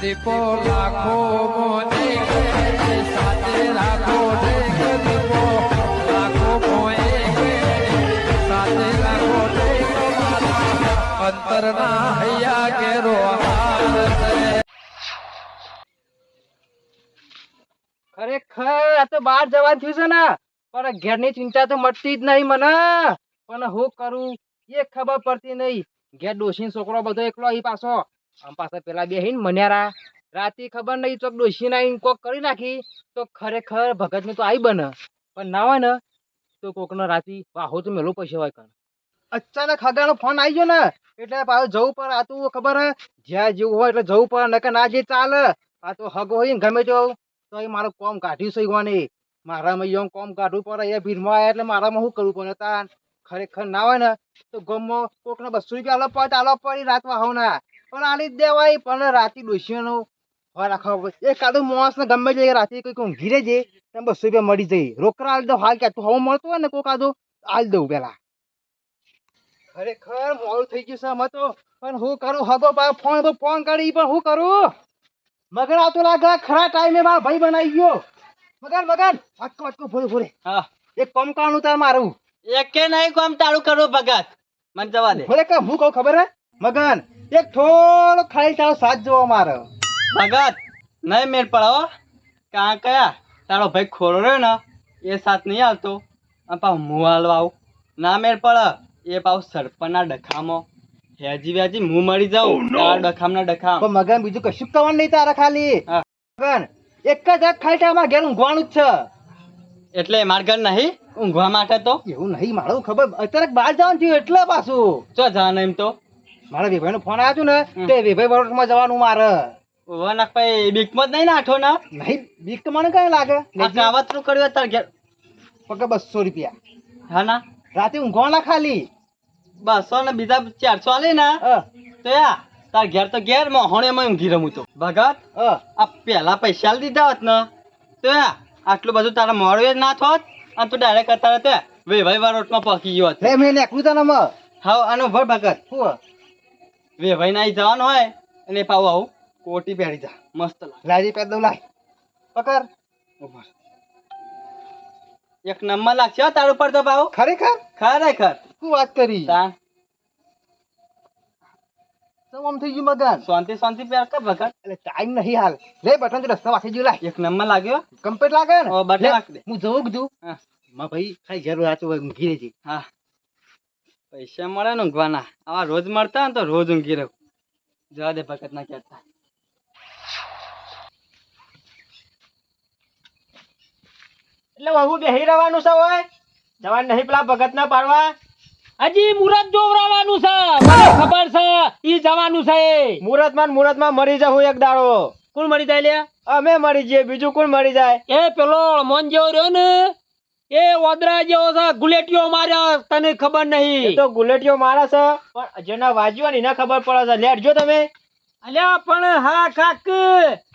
દીપો. લાખો મોને સાથે રાખો આ તો બહાર જવાનું થયું છે ને. પણ ઘેરની ચિંતા તો મટતી જ નહીં મને. પણ હું કરું, એ ખબર પડતી નહીં. ઘેર ડોશીનો છોકરો બધો એકલો અહીં પાછો. આમ પાછા પેલા બે હિન મન્યારા. રાતે ખબર નહીં ચોક ડોસી ના કોક કરી નાખી, તો ખરેખર ભગત તો આઈ બને. પણ ના હોય ને, તો કોકનો રાતે વાહો તો મેલો પૈસા હોય કણ. અચાનક હગાનો ફોન આવી ગયો ને, એટલે પાછું જવું પડે. આ તું ખબર જ્યાં જેવું હોય એટલે જવું પડે, નકર ના જે ચાલે, આ તો હગો હોય ને ગમે તેવું તો એ મારું કોમ કાઢ્યું છે ગોને મારામાં ઈવન કોમ કાઢવું પડે, એ ભીડમાં આવ્યા એટલે મારામાં શું કરવું પડે તાન? ખરેખર ના હોય ને, તો ગમો કોકને બસો રૂપિયા આલો પડે આલો પડે રાત વાહોના. પણ આલી દેવાય પણ રાતે ડોસીઓનો હોય રાખવા પડે એ કાદું માણસ ને ગમે છે રાતે કોઈ કોઈ ઘીરે જઈએ તમે બસો રૂપિયા મળી જઈએ રોકડા આલી દઉં હાલ કે તું હવે મળતું હોય ને કોઈ કાઢો આલી દઉં પેલા. ખરેખર મોડું થઈ ગયું છે અમે તો. પણ હું કરું? હગો ભાઈ ફોન તો ફોન કરી પણ હું કરું? મગર આવતો લાગે ખરા ટાઈમે મારો ભાઈ બનાવી ગયો. મગર મગર વાટકો વાટકો ભૂરે ભૂરે હા. એક કોમ કાણું તાર મારું. એકે નહીં કોમ તારું કરવું ભગત. મને જવા દે. ભલે કે હું કહું ખબર હે? મગન એક થોડો ખાલી તારો સાથ જોવો મારો. ભગત નહીં મેળ પડાવો કાં કયા? તારો ભાઈ ખોરો રહ્યો ને એ સાથ નહીં આવતો. પાછું મું હાલવા આવું. ના મેળ પડે. એ પાછું સરપંચના ડખામો. હેજી વ્યાજી હું મળી જાઉં. તારા ડખામના ડખામ. પણ મગન બીજું કશું કરવાનું નહીં તારે ખાલી. મગન એક જ ખાલી ટાઈમ ઘેર ઊંઘવાનું જ છે. એટલે માર ઘર નહીં? ઊંઘવા માટે તો? એવું નહીં મારું ખબર. અત્યારે બહાર જવાનું થયું એટલે પાછું. ચો જવાનું એમ તો? મારા વિભાઈ નો ફોન આવ્યો ને તે વિભાઈ વેભાઈ બરોટમાં જવાનું મારે. વનાક ભાઈ બીકમાં જ નહીં નાઠો ને? નહીં બીક તો મને કઈ લાગે? આ કાવતરું કર્યું તાર ઘેર. પગે બસો રૂપિયા. હા ના. રાતે ઊંઘવાના ખાલી. બસો ને બીજા ચારસો આલે ને તો યા તાર ઘેર તો ઘેર મોહણે માં ઊંઘી રમું તો ભગત આ પેલા પૈસા દીધા હોત ને તો યા આટલું બધું તારા મોડવે ના થોત અને તું ડાયરેક્ટ અત્યારે તે વેભાઈ વારોટમાં પકી ગયો હતો. મેં નેકળું તને હા આનો ભર ભગત. શું? વેભાઈ નાઈ જવાનો હોય અને પાવ આવું. કોટી પહેરી જા. મસ્ત લાજી પહેર દઉં લાય પકડ. ઊભા. એક નંબર લાગશે તાર ઉપર તો પાવ ખરેખર? ખરેખર. શું વાત કરી? તાણ તો આમ થઈ ગયું મગન? શાંતિ શાંતિ પહેર કર એટલે ટાઈમ નહીં હાલ. લે બટન તો રસ્તા ગયું લાય એક નંબર લાગ્યો કમ્પ્લીટ લાગે ને? બટન. હું હા. માં ભાઈ ખાલી જરૂર હોય ઊંઘી રહેજે. હા. પૈસા મળે ને ઊંઘવાના. આવા રોજ મળતા ને તો રોજ ઊંઘી રહું. જવા દે ભગત ના કહેતા. એટલે વહુ બેહી રહેવાનું છે હોય જવાન નહીં પેલા ભગત ના પાડવા? હજી મુરત જોવરાવાનું છે. મને ખબર છે ઈ જવાનું છે મુરતમાં મુરતમાં મરી જાઉં એક દાડો. કોણ મરી જાય લે અમે મરી જઈએ બીજું કોણ મરી જાય? એ પેલો મોન જેવો રહ્યો ને. એ ઓદરા જેવો છે ગુલેટીઓ માર્યા તને ખબર એ નહીં તો ગુલેટીઓ મારા છે પણ જેના વાજ્યો ને એને ખબર પડે છે. લેટજો તમે. અલ્યા પણ હા કાક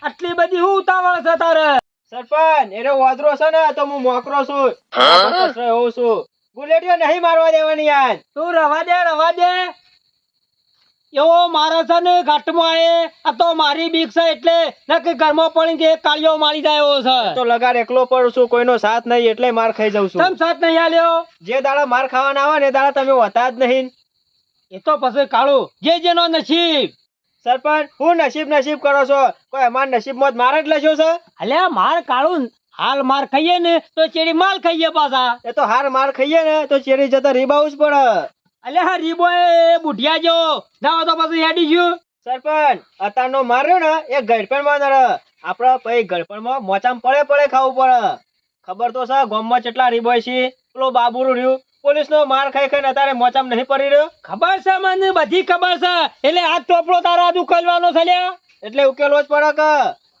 આટલી બધી હું ઉતાવળ છે તારે? સરપંચ એરો વાદરો છે ને તો હું મોકરો છું. હોઉં છું. ગુલેટીઓ નહીં મારવા દેવાની યાર. તું રવા દે રવા દે. એવો મારે છે ને ઘાટમાં એ આ તો મારી બીક છે એટલે નક્કી ઘરમાં પડી જે કાળિયો મારી જાય એવો છે. તો લગાડ એકલો પડું છું કોઈનો સાથ નહીં એટલે માર ખાઈ જાઉં તમ છું સાથ નહીં આલ્યો? જે દાડા માર ખાવાના આવે ને દાડા તમે હોતા જ નહીં. એ તો પછી કાળું જે જેનો નસીબ. સરપંચ હું નસીબ નસીબ કરો છો? કોઈ અમાર નસીબમાં જ માર જ લખ્યો છે? અલ્યા માર કાળું હાલ માર ખાઈએ ને તો ચેડી માલ ખાઈએ પાછા. એ તો હાર માર ખાઈએ ને તો ચેરી જતા રીબાવું જ પડે. અલ્યા હા રીબો એ બુઢિયા જો. ના તો પછી હેડી ગયું. સરપંચ અત્યારનો માર્યો ને એ ગળપણમાં નરે આપડે પછી ગળપણમાં મોચામાં પડે પડે ખાવું પડે. ખબર તો છે ગામમાં કેટલા રીબોય છે. પેલો બાબુરું રહ્યું પોલીસ નો માર ખાઈ ખાઈને અત્યારે મોચામ નહીં પડી રહ્યો. ખબર છે મને બધી ખબર છે. એટલે આ ચોપડો તારા હાથ ઉકેલવાનો છે એટલે ઉકેલવો જ પડે કે.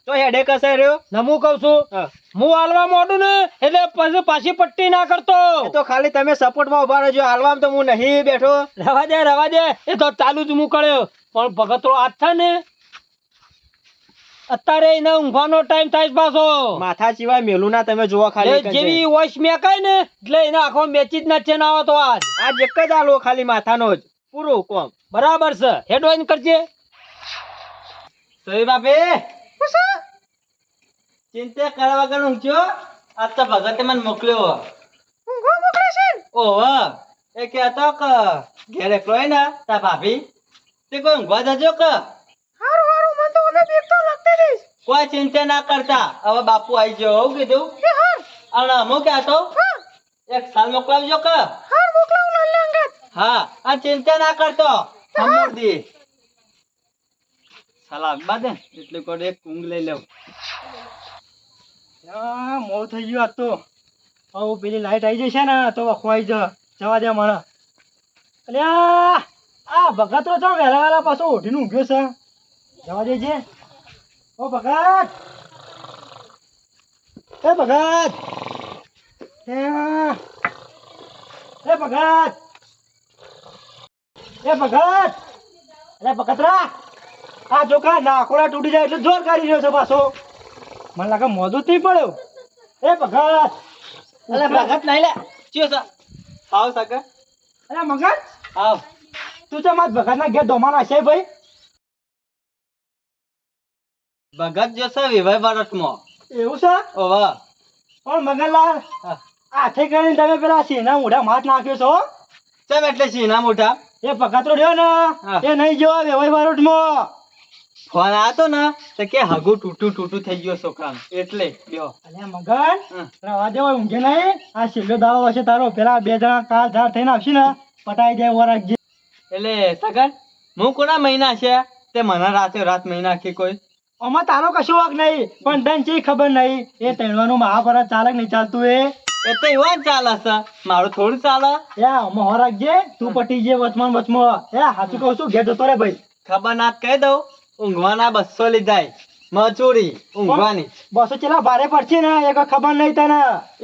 તો હેડે કસે રહ્યો. નમું કહું છું. હા. હાલવા મોડું ને એટલે પછી પાછી પટ્ટી ના કરતો. તો ખાલી તમે સપોર્ટમાં ઊભા રહેજો હાલવા તો હું નહીં બેઠો. રવા દે રવા દે. એ તો ચાલુ જ મોકલ્યો પણ ભગતરો હાથ છે ને અત્યારે એને ઊંઘવાનો ટાઈમ થાય છે પાછો. માથા સિવાય મેલું ના તમે જોવા ખાલી જેવી વોઇસ મેકાય ને એટલે એને આખો મેચી જ ના આવે તો આજ. આજ એક જ આલો ખાલી માથાનો જ. પૂરો કોમ બરાબર છે. હેડવાઈન કરજે. સોય બાપે ચિંતા કરવા વગર ઊંઘ્યો આ તો ભગતે મને મોકલ્યો. ઓહો એ કહેતો કે ઘેર હોય ને તા ભાભી. તે કોઈ ઊંઘવા જજો કે? કોઈ ચિંતા ના કરતા. હવે બાપુ આવી ગયો હું કીધું. અને અમુક કહેતો એક સાલ મોકલાવજો કે? હા આ ચિંતા ના કરતો. સમૃદ્ધિ સાલા બાદ એટલે કોઈ એક ઊંઘ લઈ આ મોડું થઈ ગયું આજ તો. હવે પેલી લાઈટ આવી જશે ને, તો ખોવાઈ જ. જવા દે મને. અલ્યા આ ભગત તો વહેલા વહેલા પાછો ઉઠીને ઊંઘ્યો છે. જવા દેજે. ઓ ભગત! એ ભગત! એ ભગત! એ ભગત! અરે ભગતરા, આ જોકા નાખોડા તૂટી જાય એટલે જોર કાઢી રહ્યો છે પાછો. મને લાગે મોઢું નહીં પડ્યો. એ ભગત. અલે ભગત નહીં લે. ચિયો સા. આવ સકે અલે મગજ. આવ. તું તો મારા ભગત ના ઘેર ધોમાના છે ભાઈ? ભગત જો છે વિવાહ બારતમાં એવું છે ઓવા પણ મગનલાલ આથે કરીને તમે પેલા સિંહના મોઢા માથ નાખ્યો છો ચમ એટલે સીના મોઢા? એ ભગત રહ્યો ને. એ નહીં જોવા વેવાઈ બારોટમાં ફોન આતો ને તો કે હગુ ટૂટું ટૂટું થઈ ગયો છોકરા એટલે લ્યો. અલ્યા મગન રવા દે ઊંઘે નહીં. આ છેલ્લો દાવો હશે તારો. પેલા બે જણા કાલ ધાર થઈને આવશે ને પટાઈ જાય વરાગ એટલે સગન હું કોના મહિના છે? તે મને રાતે રાત મહિના કે કોઈ. આમાં તારો કશો વાક નહીં પણ દન છે ખબર નહીં? એ તહેવારનું મહાભારત ચાલે નહીં ચાલતું એ. એ તો એવા ચાલે છે. મારું થોડું ચાલે. યા આમાં રાખજે. તું પટી જે વચમાં વચમાં. એ સાચું કહું છું ઘેર જતો રે ભાઈ. ખબર ના કહી દઉં. ઊંઘવાના બસો લીધાય મજૂરી ઊંઘવાની. બસો ચેલા ભારે પડશે ને? એક ખબર નહીં તને.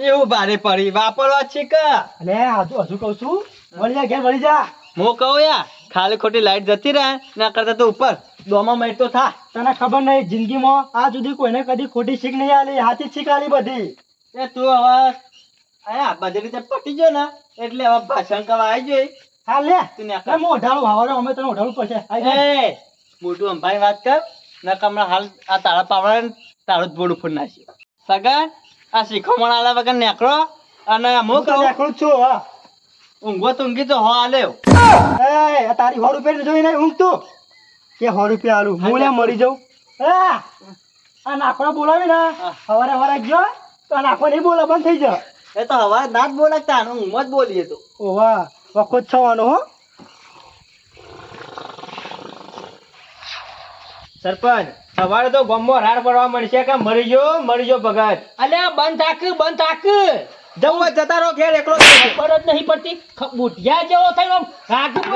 એવું ભારે પડી. વાપરવા છે કે? અલે હજુ હજુ કહું છું. વળી જા ઘેર વળી જા. હું કહું યાર ખાલી ખોટી લાઈટ જતી રહે ના કરતા તો ઉપર. દોમા મેટ તો થા. તને ખબર નહીં જિંદગીમાં આ સુધી કોઈને કદી ખોટી શીખ નહીં આલી હાથી શીખ આલી બધી. એ તું હવે આયા બધી રીતે પટી ગયો ને એટલે હવે ભાષણ કરવા આવી જોઈ હા લે. તું ને લે, હું ઓઢાડું અમે તને ઓઢાળું પડશે. મોટું અંભાઈ વાત કર ના હમણાં હાલ આ તારા પાવડા તારું જ બોડું ફૂટ નાખી. સગન આ શીખમણ આલા વગર નેકળો અને હું તો કહું જ છું હા. ઊંઘો તો ઊંઘી તો હો આલ્યો એ તારી હો રૂપિયા જોઈ નહીં ઊંઘતું કે હો રૂપિયા આલું? હું લે મરી જાઉં. આ નાખવા બોલાવી ને હવારે સવારે ગયો તો નાખવા નહીં બોલા બંધ થઈ જાય એ તો હવારે દાંત બોલાતા ને ઊંઘમાં જ બોલીએ તો. ઓ વાહ વખત છવાનો હો. સરપંચ સવારે તો ગમમાં રાડ પડવા મળશે કે મરી જો મરી જો ભગત. અલ્યા બંધ થાક બંધ થાક. જવું જતા રહો ઘેર એકલો ખબર જ નહીં પડતી. બુઢિયા જેવો થયો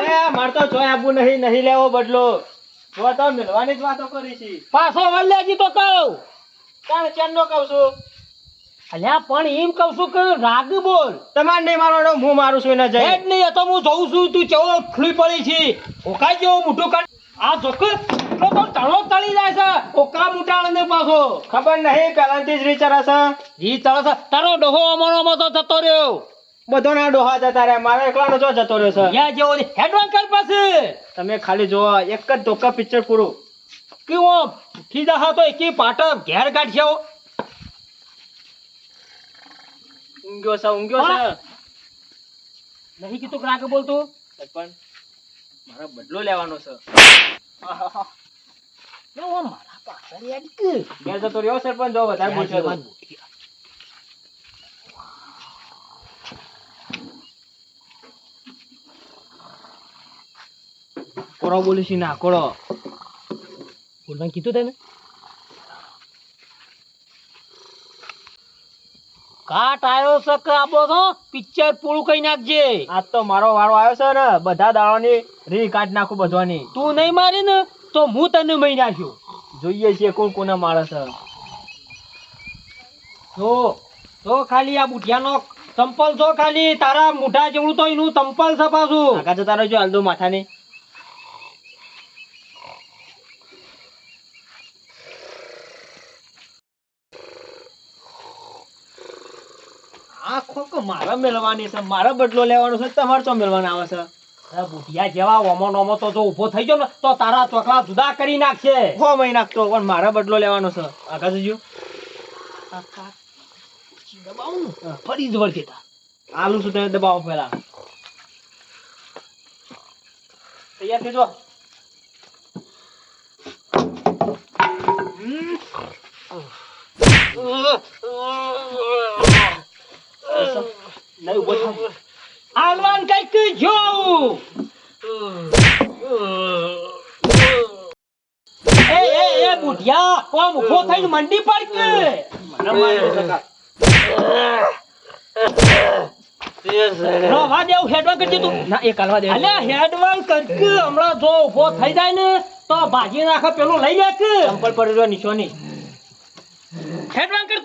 લે માર તો જોઈ આપવું નહીં નહીં લેવો બદલો. તો તો મિલવાની જ વાતો કરી છે. પાછો વલ્લેજી તો કહું. તાણ ચેનનો કહું છું? અલ્યા પણ એમ કહું છું કે રાગ બોલ. તમારે નહીં મારવાનો હું મારું છું એને જાય. જ નહીં તો હું જોઉં છું તું ચેવો ખુલી પડી છે. ઓકાઈ જેવો મોટું કર આ જોક એટલો તો તળો તળી જાય છે. ઓકા મુટાળ ને પાછો. ખબર નહીં પહેલાથી જ વિચાર છે. જી તળો છે. તારો ડોહો અમારો તો જતો રહ્યો. બધો ના ડોહા જતા રહ્યા. મારા એકલાનો જો જતો રહ્યો છે. યા જેવો હેડવાન કર પાસે તમે ખાલી જોવો એક જ ધોકા પિક્ચર પૂરું. કેવો? ખીજા હા તો એકી પાટો ઘેર કાઢશે ઊંઘ્યો છે ઊંઘ્યો છે. નહીં કીધું ગ્રાહક બોલતું? પણ મારો બદલો લેવાનો છે. કેવો મારા પાછળ યાદ ઘેર જતો રહ્યો સરપંચ જો વધારે બોલશો તો. કોરો બોલી છે ના કોરો. બોલવાનું કીધું તને? કાટ આવ્યો છે કે પિક્ચર પૂરું કઈ નાખજે. આજ તો મારો વારો આવ્યો છે ને બધા દાડાની રી કાઢ નાખું બધવાની. તું નહીં મારી ને તો હું તને મહી નાખ્યો. જોઈએ છીએ કોણ કોના માણસ તો તો ખાલી આ બુઢિયાનો ચંપલ જો ખાલી તારા મોઢા જેવડું તો એનું ચંપલ છે પાછું. આગા જો રહેજો હાલદો માથાને. આ ખોક મારા મેળવાની છે મારા બદલો લેવાનો છે તમારે તો મેળવાના આવે છે? અરે જેવા ઓમો નોમો તો જો ઊભો થઈ ગયો ને તો તારા ચોકલા જુદા કરી નાખશે. હો મહી નાખતો પણ મારા બદલો લેવાનો છે. આગા જજો. દબાવું ફરી જ વળગે તા. આલુ શું દબાવો પેલા તૈયાર થજો નહીં ઊભો થાવ આલવાન કંઈક જોઉં એ એ એ બુઢિયા કોમ மண்டி શકા રવા દેવ હેડવા કરજે તું. ના એ કાલવા દે. અલ્યા હેડવાન કરકે હમણાં જો ઊભો થઈ જાય ને તો ભાજી નાખે પેલું લઈ લે કે. ચંપલ પડી રહ્યો નિશોની હેડવાન કર